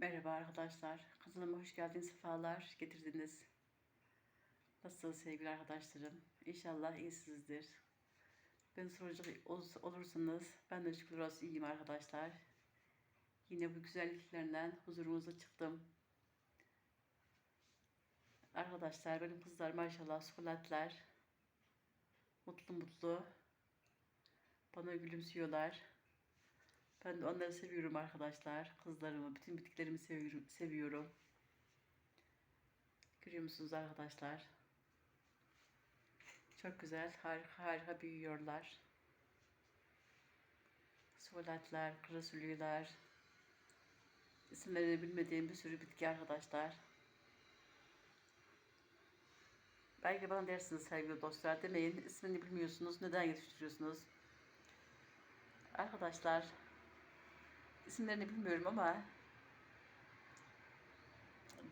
Merhaba arkadaşlar. Kanalıma hoş geldiniz, sefalar getirdiniz. Nasılsınız sevgili arkadaşlarım? İnşallah iyisinizdir. Ben soracak ol- olursanız ben de şükür olsun iyiyim arkadaşlar. Yine bu güzelliklerinden huzurunuza çıktım. Arkadaşlar benim kızlar maşallah sukulatlar. Mutlu mutlu. Bana gülümsüyorlar. Ben de onları seviyorum arkadaşlar. Kızlarımı, bütün bitkilerimi seviyorum. seviyorum. Görüyor musunuz arkadaşlar? Çok güzel, harika harika büyüyorlar. Sulatlar, kırasülüler. İsimlerini bilmediğim bir sürü bitki arkadaşlar. Belki bana dersiniz sevgili dostlar demeyin. ismini bilmiyorsunuz. Neden yetiştiriyorsunuz? Arkadaşlar isimlerini bilmiyorum ama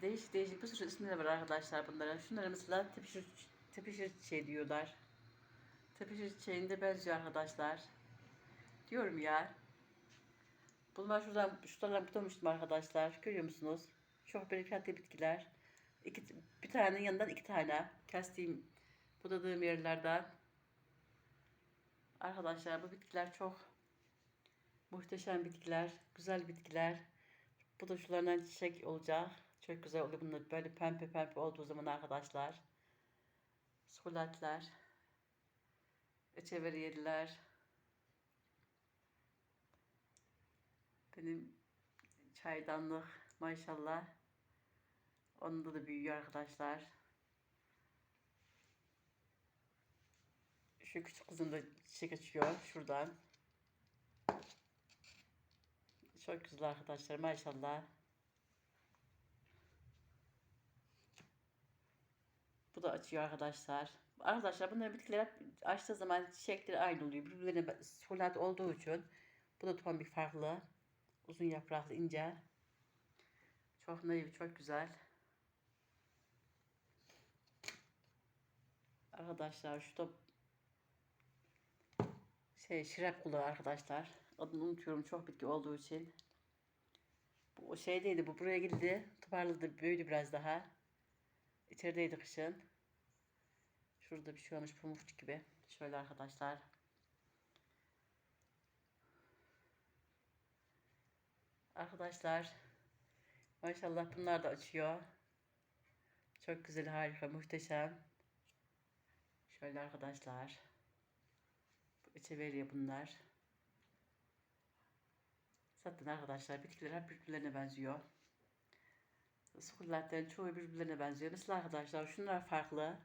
değişik değişik bir sürü isimleri var arkadaşlar bunların. Şunlara mesela tepişir, tepişir çiçeği diyorlar. Tepişir çiçeğinde benziyor arkadaşlar. Diyorum ya. Bunlar şuradan, şuradan bulamıştım arkadaşlar. Görüyor musunuz? Çok bereketli bitkiler. İki, bir tane yanından iki tane. Kestiğim, budadığım yerlerden. Arkadaşlar bu bitkiler çok Muhteşem bitkiler, güzel bitkiler. Bu da şularından çiçek olacak. Çok güzel oluyor bunlar böyle pembe pembe olduğu zaman arkadaşlar. Sukulatlar. Echeveriyeliler. Benim çaydanlık maşallah. Onda da büyüyor arkadaşlar. Şu küçük kızım da çiçek açıyor şuradan. Çok güzel arkadaşlar maşallah. Bu da açıyor arkadaşlar. Arkadaşlar bunların bitkiler açtığı zaman çiçekleri aynı oluyor. Birbirlerine sulat olduğu için. Bu da tombik farklı. Uzun yapraklı ince. Çok naif çok güzel. Arkadaşlar şu da şey şirep kulağı arkadaşlar. Adını unutuyorum çok bitki olduğu için. Bu şeydeydi bu buraya geldi. Toparladı büyüdü biraz daha. İçerideydi kışın. Şurada bir şey olmuş pamukçuk gibi. Şöyle arkadaşlar. Arkadaşlar maşallah bunlar da açıyor. Çok güzel harika muhteşem. Şöyle arkadaşlar. İçe veriyor bunlar. Zaten arkadaşlar bitkiler hep birbirlerine benziyor. Sukulentlerin çoğu birbirlerine benziyor. Mesela arkadaşlar şunlar farklı.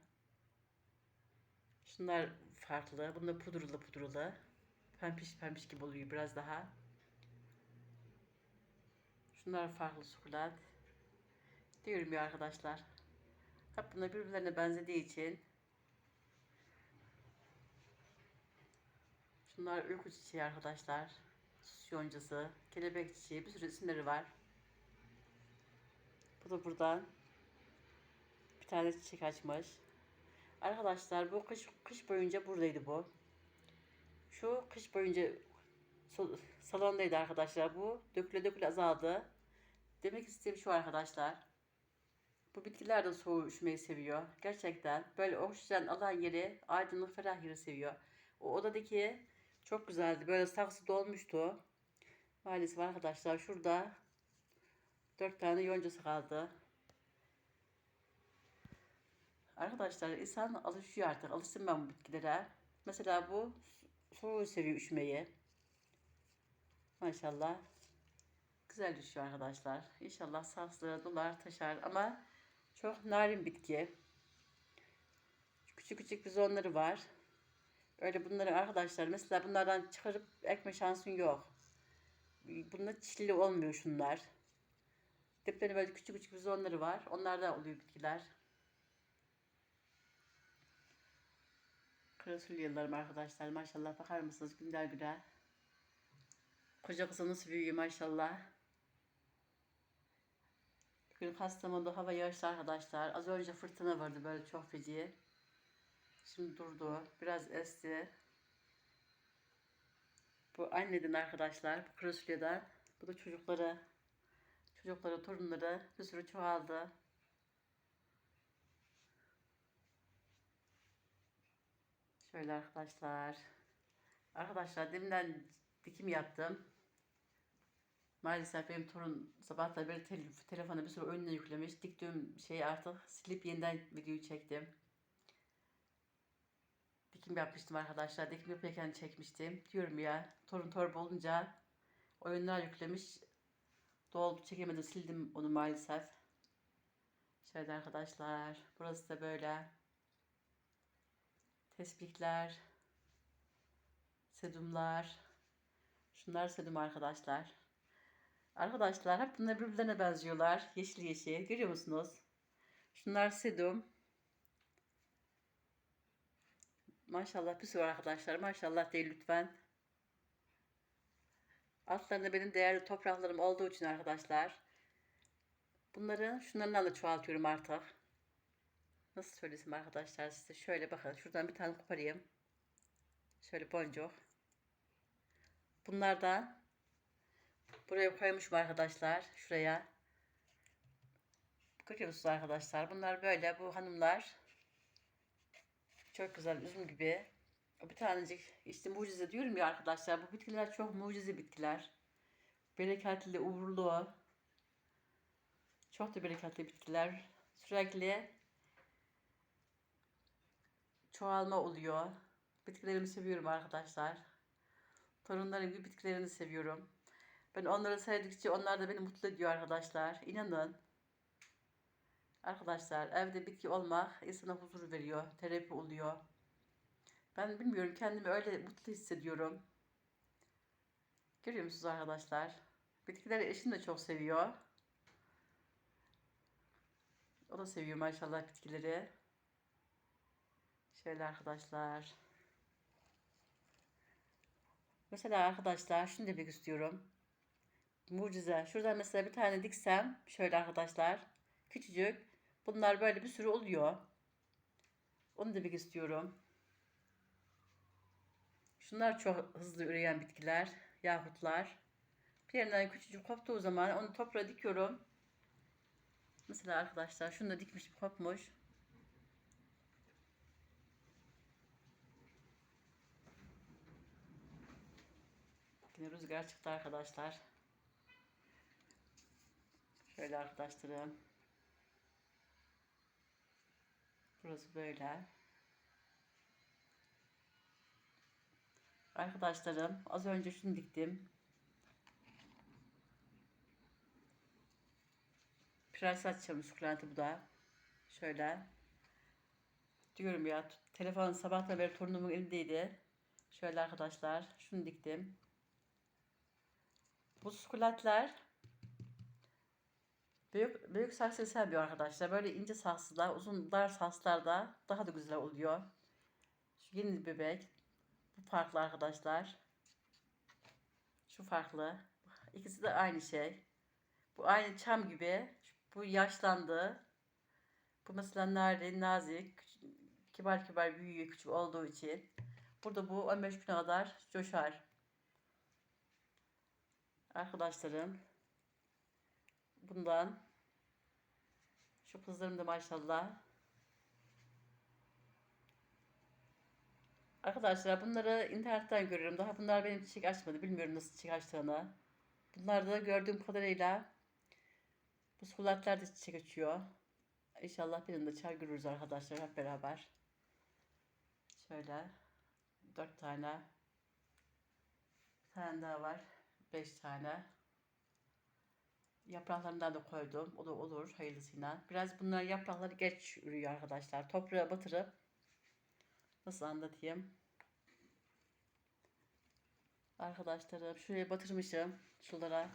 Şunlar farklı. Bunlar pudurlu pudurlu. Pembiş pembiş gibi oluyor biraz daha. Şunlar farklı sukulent. Diyorum ya arkadaşlar. Hep bunlar birbirlerine benzediği için Şunlar uyku çiçeği arkadaşlar. Yoncası, kelebek çiçeği bir sürü isimleri var. Bu da buradan bir tane çiçek açmış. Arkadaşlar bu kış kış boyunca buradaydı bu. Şu kış boyunca salondaydı arkadaşlar bu. Döküle döküle azaldı. Demek istediğim şu arkadaşlar. Bu bitkiler de soğuğu üşümeyi seviyor. Gerçekten böyle oksijen alan yeri, aydınlık ferah yeri seviyor. O odadaki çok güzeldi. Böyle saksı dolmuştu. Maalesef arkadaşlar şurada dört tane yoncası kaldı. Arkadaşlar insan alışıyor artık. Alıştım ben bu bitkilere. Mesela bu soğuğu seviyor üşümeyi. Maşallah. Güzel düşüyor arkadaşlar. İnşallah saksılara dolar taşar ama çok narin bitki. Küçük küçük bizonları var. Öyle bunları arkadaşlar mesela bunlardan çıkarıp ekme şansın yok. Bunlar çilli olmuyor şunlar. Diplerinde böyle küçük küçük bizonları var. Onlarda oluyor bitkiler. Kırasülyelerim arkadaşlar. Maşallah bakar mısınız günden güne. Koca kızı nasıl büyüyor maşallah. Bugün Kastamonu'da hava yağışlı arkadaşlar. Az önce fırtına vardı böyle çok feci. Şimdi durdu. Biraz esti. Bu anneden arkadaşlar. Bu Kırasulya'dan. Bu da çocuklara. Çocukları, torunları bir sürü çoğaldı. Şöyle arkadaşlar. Arkadaşlar deminden dikim yaptım. Maalesef benim torun sabahtan beri tel telefonu bir sürü oyununa yüklemiş. Diktiğim şeyi artık silip yeniden videoyu çektim. Dikim yapmıştım arkadaşlar. Dikim yaparken çekmiştim. Diyorum ya torun torba olunca oyunlar yüklemiş. Doldu çekemedim sildim onu maalesef. Şöyle arkadaşlar. Burası da böyle. Tespihler. Sedumlar. Şunlar sedum arkadaşlar. Arkadaşlar hep bunlar birbirlerine benziyorlar. Yeşil yeşil. Görüyor musunuz? Şunlar sedum. Maşallah bir sürü arkadaşlar. Maşallah değil lütfen. Altlarında benim değerli topraklarım olduğu için arkadaşlar. Bunları şunlarla da çoğaltıyorum artık. Nasıl söylesem arkadaşlar size. Şöyle bakın. Şuradan bir tane koparayım. Şöyle boncuk. Bunlardan buraya koymuşum arkadaşlar. Şuraya. Görüyor musunuz arkadaşlar? Bunlar böyle. Bu hanımlar. Çok güzel. Üzüm gibi. Bir tanecik işte mucize diyorum ya arkadaşlar. Bu bitkiler çok mucize bitkiler. Bereketli, uğurlu. Çok da bereketli bitkiler. Sürekli çoğalma oluyor. Bitkilerimi seviyorum arkadaşlar. Torunlarım gibi bitkilerini seviyorum. Ben onları sevdikçe onlar da beni mutlu ediyor arkadaşlar. İnanın. Arkadaşlar evde bitki olmak insana huzur veriyor. Terapi oluyor. Ben bilmiyorum kendimi öyle mutlu hissediyorum. Görüyor musunuz arkadaşlar? Bitkileri eşim de çok seviyor. O da seviyor maşallah bitkileri. Şöyle arkadaşlar. Mesela arkadaşlar şunu demek istiyorum. Mucize. Şuradan mesela bir tane diksem şöyle arkadaşlar. Küçücük. Bunlar böyle bir sürü oluyor. Onu demek istiyorum. Şunlar çok hızlı üreyen bitkiler. Yahutlar. Bir yerinden küçücük koptuğu zaman onu toprağa dikiyorum. Mesela arkadaşlar şunu da dikmişim kopmuş. Yine rüzgar çıktı arkadaşlar. Şöyle arkadaşlarım. Burası böyle. Arkadaşlarım az önce şunu diktim. Prenses çamı sukulenti bu da. Şöyle. Diyorum ya telefon sabahtan beri torunumun elindeydi. Şöyle arkadaşlar şunu diktim. Bu sukulentler büyük, büyük saksı sevmiyor arkadaşlar. Böyle ince saksıda, uzun dar saksılarda daha da güzel oluyor. Şu yeni bebek. Bu farklı arkadaşlar. Şu farklı. İkisi de aynı şey. Bu aynı çam gibi. Bu yaşlandı. Bu mesela narin, nazik, kibar kibar büyüyor küçük olduğu için. Burada bu 15 güne kadar coşar. Arkadaşlarım bundan şu kızlarım da maşallah Arkadaşlar bunları internetten görüyorum. Daha bunlar benim çiçek açmadı. Bilmiyorum nasıl çiçek açtığını. Bunlar da gördüğüm kadarıyla bu sulatlar da çiçek açıyor. İnşallah birinde çay görürüz arkadaşlar hep beraber. Şöyle dört tane. Bir tane daha var. Beş tane. Yapraklarından da koydum. O da olur hayırlısıyla. Biraz bunlar yaprakları geç ürüyor arkadaşlar. Toprağa batırıp nasıl anlatayım? Arkadaşlarım şuraya batırmışım sulara.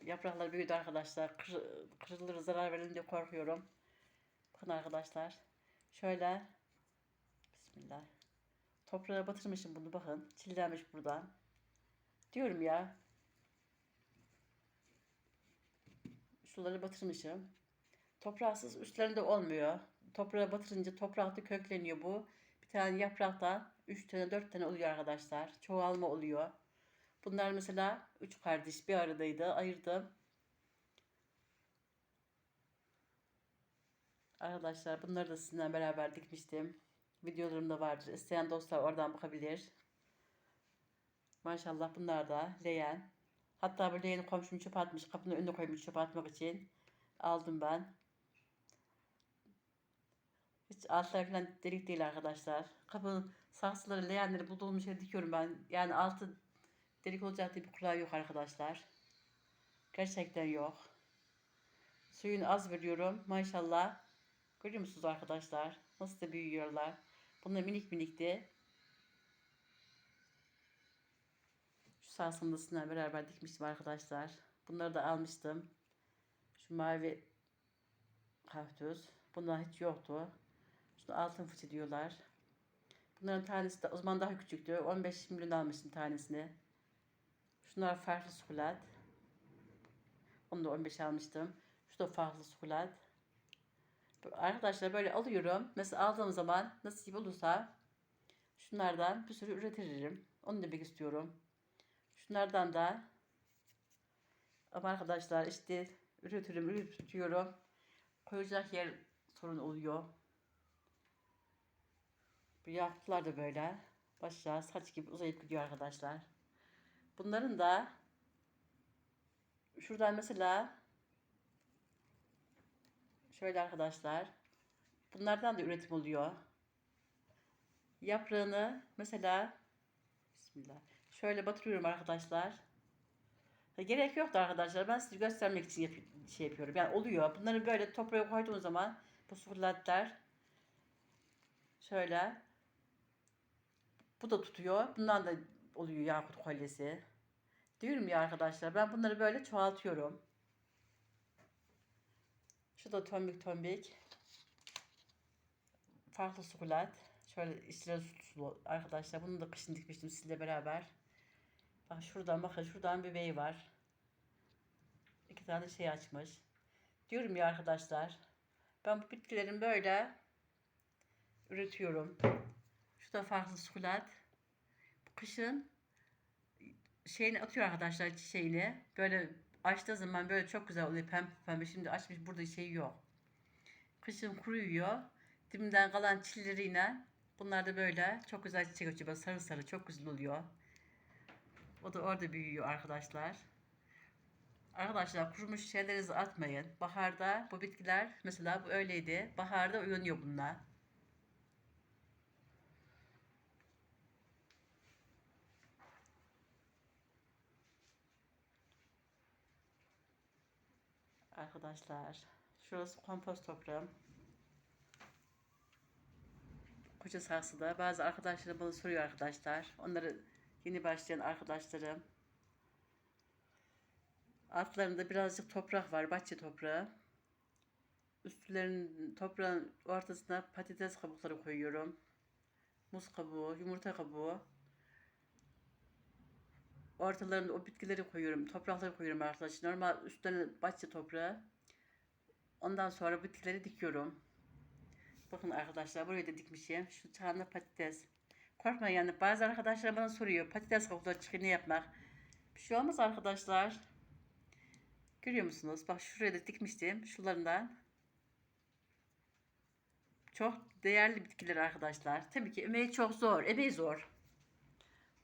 Yapraklar büyüdü arkadaşlar. Kır, kırılır zarar verir diye korkuyorum. Bakın arkadaşlar. Şöyle. Bismillah. Toprağa batırmışım bunu bakın. Çillenmiş buradan. Diyorum ya. Suları batırmışım. Topraksız üstlerinde olmuyor. Toprağa batırınca toprakta kökleniyor bu. Bir tane yapraktan 3 tane 4 tane oluyor arkadaşlar. Çoğalma oluyor. Bunlar mesela üç kardeş bir aradaydı. Ayırdım. Arkadaşlar bunları da sizinle beraber dikmiştim. Videolarım da vardır. İsteyen dostlar oradan bakabilir. Maşallah bunlar da leğen. Hatta bu leğeni komşum çöpe atmış. Kapının önüne koymuş çöpe atmak için. Aldım ben. Hiç altlar falan delik değil arkadaşlar. Kapının saksıları, leğenleri bulduğum yere dikiyorum ben. Yani altı delik olacak diye bir kural yok arkadaşlar. Gerçekten yok. Suyunu az veriyorum. Maşallah. Görüyor musunuz arkadaşlar? Nasıl da büyüyorlar. Bunlar minik minikti. Şu sarsındasına beraber dikmiştim arkadaşlar. Bunları da almıştım. Şu mavi kaktüs. Bunlar hiç yoktu. Şunu altın fıçı diyorlar. Bunların tanesi de o zaman daha küçüktü. 15 milyon almıştım tanesini. Şunlar farklı sukulat. Onu da 15 almıştım. Şu da farklı sukulat. Arkadaşlar böyle alıyorum. Mesela aldığım zaman nasip olursa şunlardan bir sürü üretirim. Onu demek istiyorum. Şunlardan da ama arkadaşlar işte üretirim, üretiyorum. Koyacak yer sorun oluyor. Bu yakutlar da böyle. Başlar saç gibi uzayıp gidiyor arkadaşlar. Bunların da şuradan mesela şöyle arkadaşlar. Bunlardan da üretim oluyor. Yaprağını mesela Bismillah. Şöyle batırıyorum arkadaşlar. Ha, Gerek yoktu arkadaşlar. Ben size göstermek için yap- şey yapıyorum. Yani oluyor. Bunları böyle toprağa koyduğum zaman bu fırlatlar şöyle bu da tutuyor. Bundan da oluyor yakut kolyesi. Diyorum ya arkadaşlar ben bunları böyle çoğaltıyorum. Şu da tombik tombik. Farklı sukulat. Şöyle içleri sulu arkadaşlar. Bunu da kışın dikmiştim sizle beraber. Bak şuradan bakın şuradan bebeği var. İki tane şey açmış. Diyorum ya arkadaşlar. Ben bu bitkilerin böyle üretiyorum. Şu da farklı sukulat. Kışın şeyini atıyor arkadaşlar çiçeğini. Böyle açtığı zaman böyle çok güzel oluyor pembe pembe. Şimdi açmış burada şey yok. Kışın kuruyuyor. Dibinden kalan çilleriyle bunlar da böyle çok güzel çiçek açıyor. Böyle sarı sarı çok güzel oluyor. O da orada büyüyor arkadaşlar. Arkadaşlar kurumuş şeylerinizi atmayın. Baharda bu bitkiler mesela bu öyleydi. Baharda uyanıyor bunlar. Arkadaşlar şurası kompost toprağım. Koca saksıda bazı arkadaşlarım bana soruyor arkadaşlar. Onları yeni başlayan arkadaşlarım. Altlarında birazcık toprak var, bahçe toprağı. Üstlerinin toprağın ortasına patates kabukları koyuyorum. Muz kabuğu, yumurta kabuğu. Ortalarında o bitkileri koyuyorum, toprakları koyuyorum arkadaşlar. Normal üstlerine bahçe toprağı. Ondan sonra bitkileri dikiyorum. Bakın arkadaşlar buraya da dikmişim. Şu çağında patates. Korkmayın yani bazı arkadaşlar bana soruyor. Patates kabukları çıkıyor ne yapmak? Bir şey olmaz arkadaşlar. Görüyor musunuz? Bak şuraya da dikmiştim. Şularından. Çok değerli bitkiler arkadaşlar. Tabii ki emeği çok zor. Emeği zor.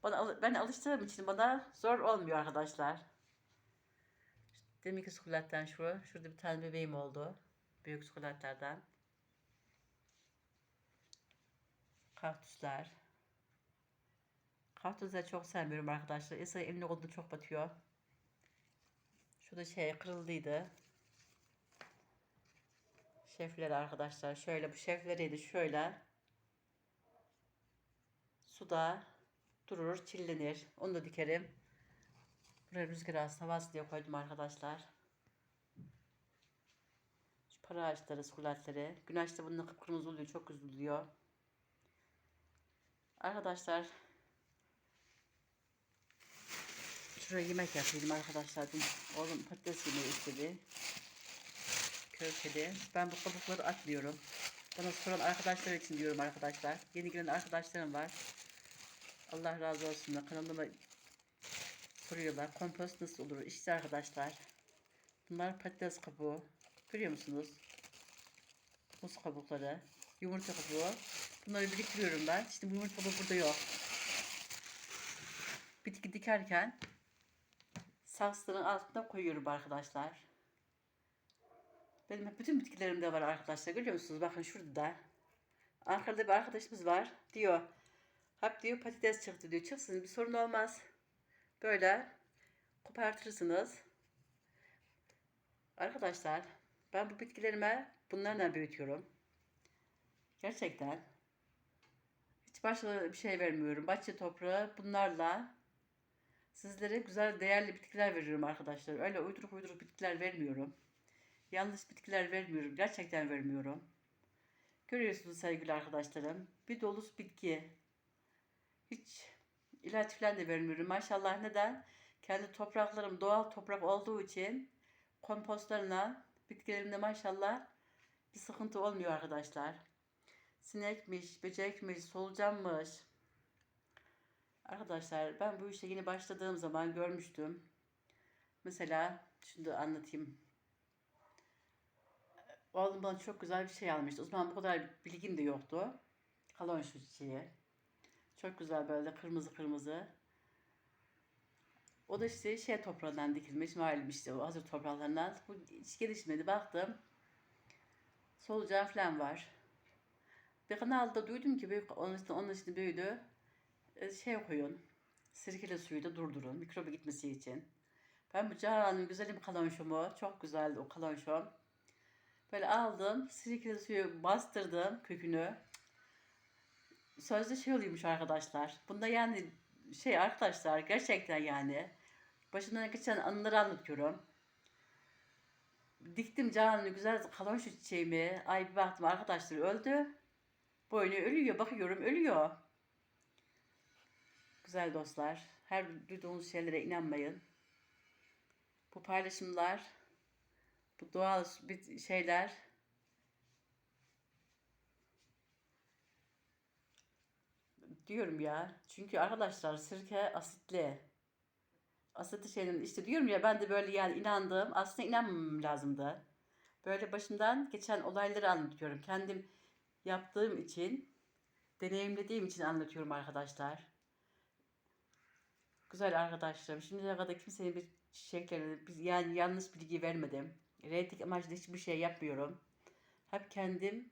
Bana, ben alıştığım için bana zor olmuyor arkadaşlar. Deminki sukulattan şu. Şurada bir tane bebeğim oldu. Büyük sukulatlardan. Kaktüsler. Kaktüsleri çok sevmiyorum arkadaşlar. Esa eline koluna çok batıyor. Şu da şey kırıldıydı. Şefleri arkadaşlar. Şöyle bu şefleriydi şöyle. Suda durur, çillenir. Onu da dikerim. Buraya rüzgar alsın, havası diye koydum arkadaşlar. Şu para ağaçları, sukulatları. Güneşte bunun kıpkırmızı oluyor, çok güzel oluyor. Arkadaşlar Şuraya yemek yapayım arkadaşlar. Dün Oğlum patates yemeği istedi. Köfteli. Ben bu kabukları atmıyorum. Bana soran arkadaşlar için diyorum arkadaşlar. Yeni gelen arkadaşlarım var. Allah razı olsun. Kanalıma soruyorlar. Kompost nasıl olur? İşte arkadaşlar. Bunlar patates kabuğu. Görüyor musunuz? Muz kabukları. Yumurta kabuğu. Bunları biriktiriyorum ben. Şimdi bu yumurta kabuğu burada yok. Bitki dikerken saksının altına koyuyorum arkadaşlar. Benim bütün bitkilerimde var arkadaşlar. Görüyor musunuz? Bakın şurada da. Ankara'da bir arkadaşımız var. Diyor. Hep diyor patates çıktı diyor. Çıksın bir sorun olmaz. Böyle kopartırsınız. Arkadaşlar ben bu bitkilerime bunlarla büyütüyorum. Gerçekten. Hiç başka bir şey vermiyorum. Bahçe toprağı bunlarla sizlere güzel değerli bitkiler veriyorum arkadaşlar. Öyle uyduruk uyduruk bitkiler vermiyorum. Yanlış bitkiler vermiyorum. Gerçekten vermiyorum. Görüyorsunuz sevgili arkadaşlarım. Bir dolusu bitki. Hiç ilaç falan da vermiyorum. Maşallah neden? Kendi topraklarım doğal toprak olduğu için kompostlarına bitkilerimde maşallah bir sıkıntı olmuyor arkadaşlar. Sinekmiş, böcekmiş, solucanmış. Arkadaşlar ben bu işe yeni başladığım zaman görmüştüm. Mesela şunu da anlatayım. Oğlum bana çok güzel bir şey almıştı. O zaman bu kadar bilgim de yoktu. Kalon şu çiçeği. Çok güzel böyle kırmızı kırmızı. O da işte şey toprağından dikilmiş. Malum işte o hazır topraklarından. Bu hiç gelişmedi. Baktım. Solucan falan var. Bir kanalda duydum ki büyük, onun için büyüdü. E, Şey koyun. Sirkeli suyu da durdurun. Mikrobu gitmesi için. Ben bu Cahan'ın güzelim kalonşumu. Çok güzeldi o kalonşum. Böyle aldım. Sirkeli suyu bastırdım kökünü. Sözde şey oluyormuş arkadaşlar. Bunda yani şey arkadaşlar gerçekten yani. Başımdan geçen anıları anlatıyorum. Diktim canını güzel kalon şu çiçeğimi. Ay bir baktım arkadaşlar öldü. Boynu ölüyor bakıyorum ölüyor. Güzel dostlar. Her duyduğunuz şeylere inanmayın. Bu paylaşımlar, bu doğal şeyler diyorum ya. Çünkü arkadaşlar sirke asitli. Asitli şeylerin işte diyorum ya ben de böyle yani inandım. Aslında inanmamam lazımdı. Böyle başımdan geçen olayları anlatıyorum. Kendim yaptığım için, deneyimlediğim için anlatıyorum arkadaşlar. Güzel arkadaşlarım. Şimdiye kadar kimsenin bir çiçeklerine bir- yani yanlış bilgi vermedim. Reyting amaçlı hiçbir şey yapmıyorum. Hep kendim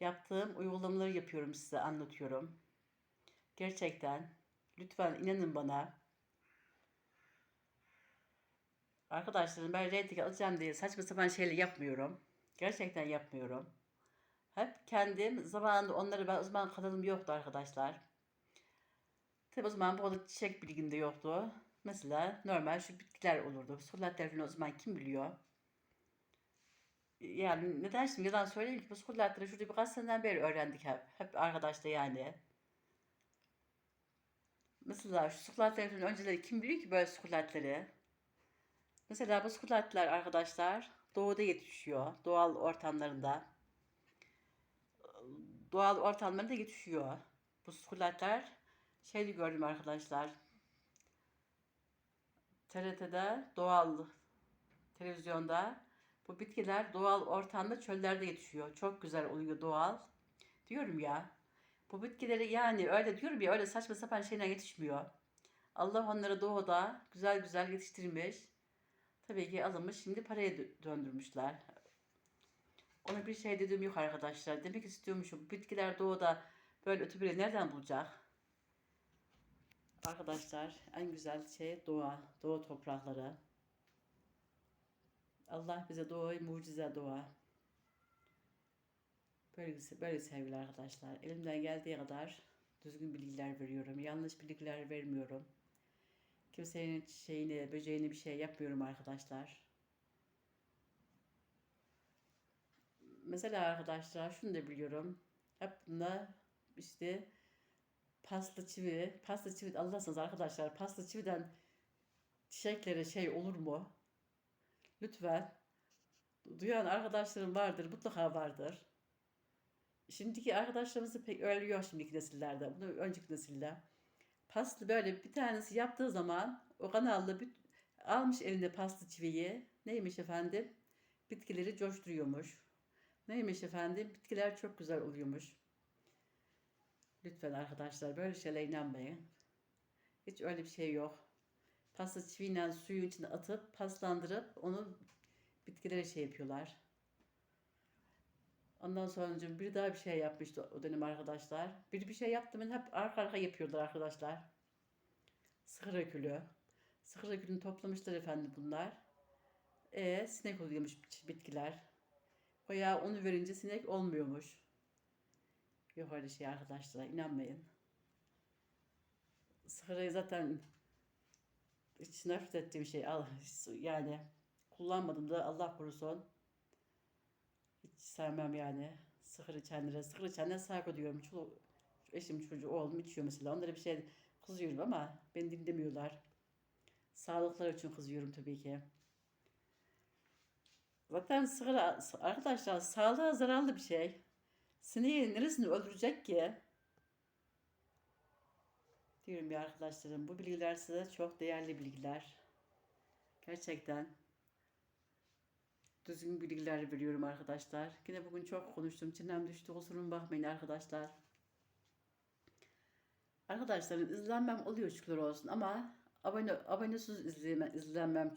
yaptığım uygulamaları yapıyorum size anlatıyorum. Gerçekten. Lütfen inanın bana. Arkadaşlarım ben reyting alacağım diye saçma sapan şeyler yapmıyorum. Gerçekten yapmıyorum. Hep kendim zamanında onları ben o zaman yoktu arkadaşlar. Tabi o zaman bu arada çiçek bilgim de yoktu. Mesela normal şu bitkiler olurdu. Solatlar falan o zaman kim biliyor? Yani neden şimdi yalan söyleyeyim ki bu solatları şurada birkaç seneden beri öğrendik hep. Hep arkadaşlar yani. Mesela şu sukulatları falan önceleri kim biliyor ki böyle sukulatları? Mesela bu sukulatlar arkadaşlar doğuda yetişiyor. Doğal ortamlarında. Doğal ortamlarında yetişiyor. Bu sukulatlar şeydi gördüm arkadaşlar. TRT'de doğal televizyonda bu bitkiler doğal ortamda çöllerde yetişiyor. Çok güzel oluyor doğal. Diyorum ya. Bu bitkileri yani öyle diyorum ya öyle saçma sapan şeyler yetişmiyor. Allah onları doğuda güzel güzel yetiştirmiş. Tabii ki alınmış şimdi paraya dö- döndürmüşler. Ona bir şey dediğim yok arkadaşlar. Demek istiyormuşum. Bitkiler doğuda böyle ötübüyle nereden bulacak? Arkadaşlar en güzel şey doğa. Doğa toprakları. Allah bize doğayı mucize doğa. Böyle, böyle sevgili arkadaşlar. Elimden geldiği kadar düzgün bilgiler veriyorum. Yanlış bilgiler vermiyorum. Kimsenin şeyini, böceğini bir şey yapmıyorum arkadaşlar. Mesela arkadaşlar şunu da biliyorum. Hep bunda işte paslı çivi, paslı çivi Allah'sanız arkadaşlar paslı çividen çiçeklere şey olur mu? Lütfen. Duyan arkadaşlarım vardır, mutlaka vardır. Şimdiki arkadaşlarımız da pek öyle şimdiki nesillerde. Bunu önceki nesiller. paslı böyle bir tanesi yaptığı zaman o kanallı bir, almış elinde paslı çiviyi. Neymiş efendim? Bitkileri coşturuyormuş. Neymiş efendim? Bitkiler çok güzel oluyormuş. Lütfen arkadaşlar böyle şeylere inanmayın. Hiç öyle bir şey yok. Paslı çiviyle suyun içine atıp paslandırıp onu bitkilere şey yapıyorlar. Ondan sonra bir daha bir şey yapmıştı o dönem arkadaşlar. Bir bir şey yaptım hep arka arka yapıyorlar arkadaşlar. Sıkıra külü. Sıkıra külünü toplamışlar efendim bunlar. E sinek oluyormuş bitkiler. Veya onu verince sinek olmuyormuş. Yok öyle şey arkadaşlar inanmayın. Sıkırayı zaten hiç nefret ettiğim şey yani kullanmadım da Allah korusun. Hiç sevmem yani. Sıkır içenlere, sıkır içenlere saygı duyuyorum. Çoluk, eşim, çocuğu, oğlum içiyor mesela. Onlara bir şey kızıyorum ama beni dinlemiyorlar. Sağlıkları için kızıyorum tabii ki. Zaten sigara arkadaşlar sağlığa zararlı bir şey. Sineği neresini öldürecek ki? Diyorum ya arkadaşlarım bu bilgiler size çok değerli bilgiler. Gerçekten düzgün bilgiler veriyorum arkadaşlar. Yine bugün çok konuştum. Çenem düştü. Kusuruma bakmayın arkadaşlar. Arkadaşlarım izlenmem oluyor şükürler olsun ama abone abonesiz izleme, izlenmem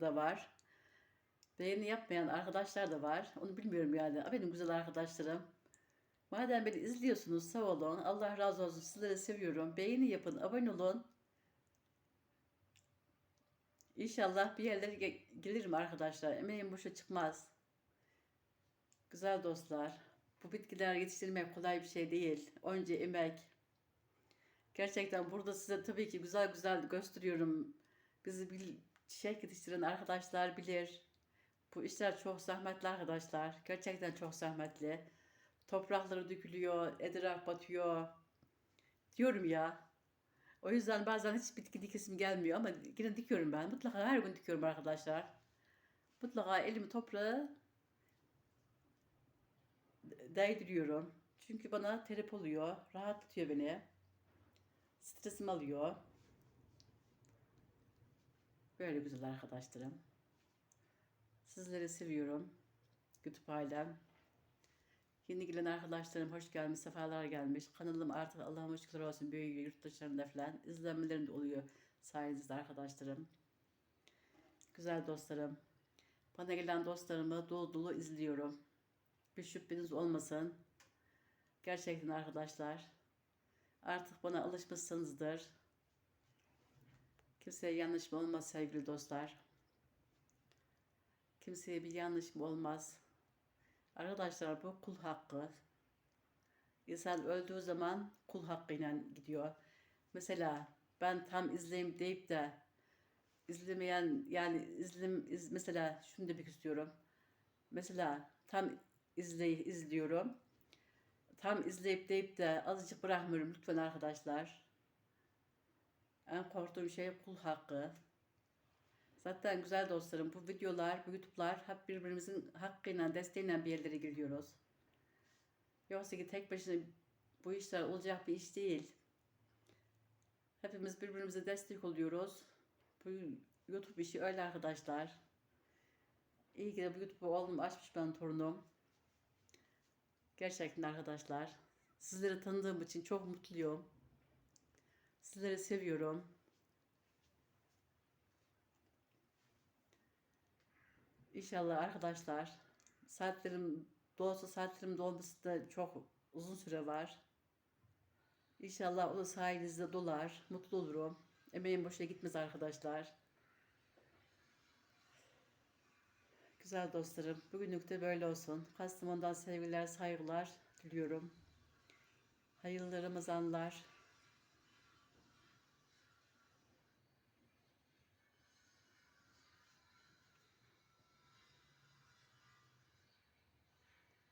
da var. Beğeni yapmayan arkadaşlar da var. Onu bilmiyorum yani. Benim güzel arkadaşlarım. Madem beni izliyorsunuz sağ olun. Allah razı olsun. Sizleri seviyorum. Beğeni yapın. Abone olun. İnşallah bir yerlere ge- gelirim arkadaşlar. Emeğim boşa çıkmaz. Güzel dostlar. Bu bitkiler yetiştirmek kolay bir şey değil. Önce emek. Gerçekten burada size tabii ki güzel güzel gösteriyorum. Bizi bil, çiçek yetiştiren arkadaşlar bilir. Bu işler çok zahmetli arkadaşlar. Gerçekten çok zahmetli. Toprakları dökülüyor, edrak batıyor. Diyorum ya. O yüzden bazen hiç bitki dikesim gelmiyor ama yine dikiyorum ben. Mutlaka her gün dikiyorum arkadaşlar. Mutlaka elimi toprağa değdiriyorum. Çünkü bana terapi oluyor. Rahatlatıyor beni. Stresimi alıyor. Böyle güzel arkadaşlarım. Sizleri seviyorum. YouTube ailem. Yeni gelen arkadaşlarım hoş gelmiş, sefalar gelmiş. Kanalım artık Allah'ıma şükürler olsun büyüyor yurt dışlarında falan. İzlenmelerim de oluyor sayenizde arkadaşlarım. Güzel dostlarım. Bana gelen dostlarımı dolu dolu izliyorum. Bir şüpheniz olmasın. Gerçekten arkadaşlar. Artık bana alışmışsınızdır. Kimseye yanlış mı olmaz sevgili dostlar. Kimseye bir yanlış mı olmaz. Arkadaşlar bu kul hakkı. İnsan öldüğü zaman kul hakkıyla gidiyor. Mesela ben tam izleyeyim deyip de izlemeyen yani izlim iz, mesela şunu demek istiyorum. Mesela tam izley izliyorum. Tam izleyip deyip de azıcık bırakmıyorum lütfen arkadaşlar. En korktuğum şey kul hakkı. Zaten güzel dostlarım bu videolar, bu YouTube'lar hep birbirimizin hakkıyla, desteğiyle bir yerlere gidiyoruz. Yoksa ki tek başına bu işler olacak bir iş değil. Hepimiz birbirimize destek oluyoruz. Bu YouTube işi öyle arkadaşlar. İyi ki de bu YouTube'u oğlum açmış ben torunum. Gerçekten arkadaşlar. Sizleri tanıdığım için çok mutluyum. Sizleri seviyorum. İnşallah arkadaşlar saatlerim doğsa saatlerim dolması da çok uzun süre var. İnşallah o da sayenizde dolar. Mutlu olurum. Emeğim boşa gitmez arkadaşlar. Güzel dostlarım. Bugünlük de böyle olsun. Kastamonu'dan sevgiler, saygılar diliyorum. Hayırlı Ramazanlar.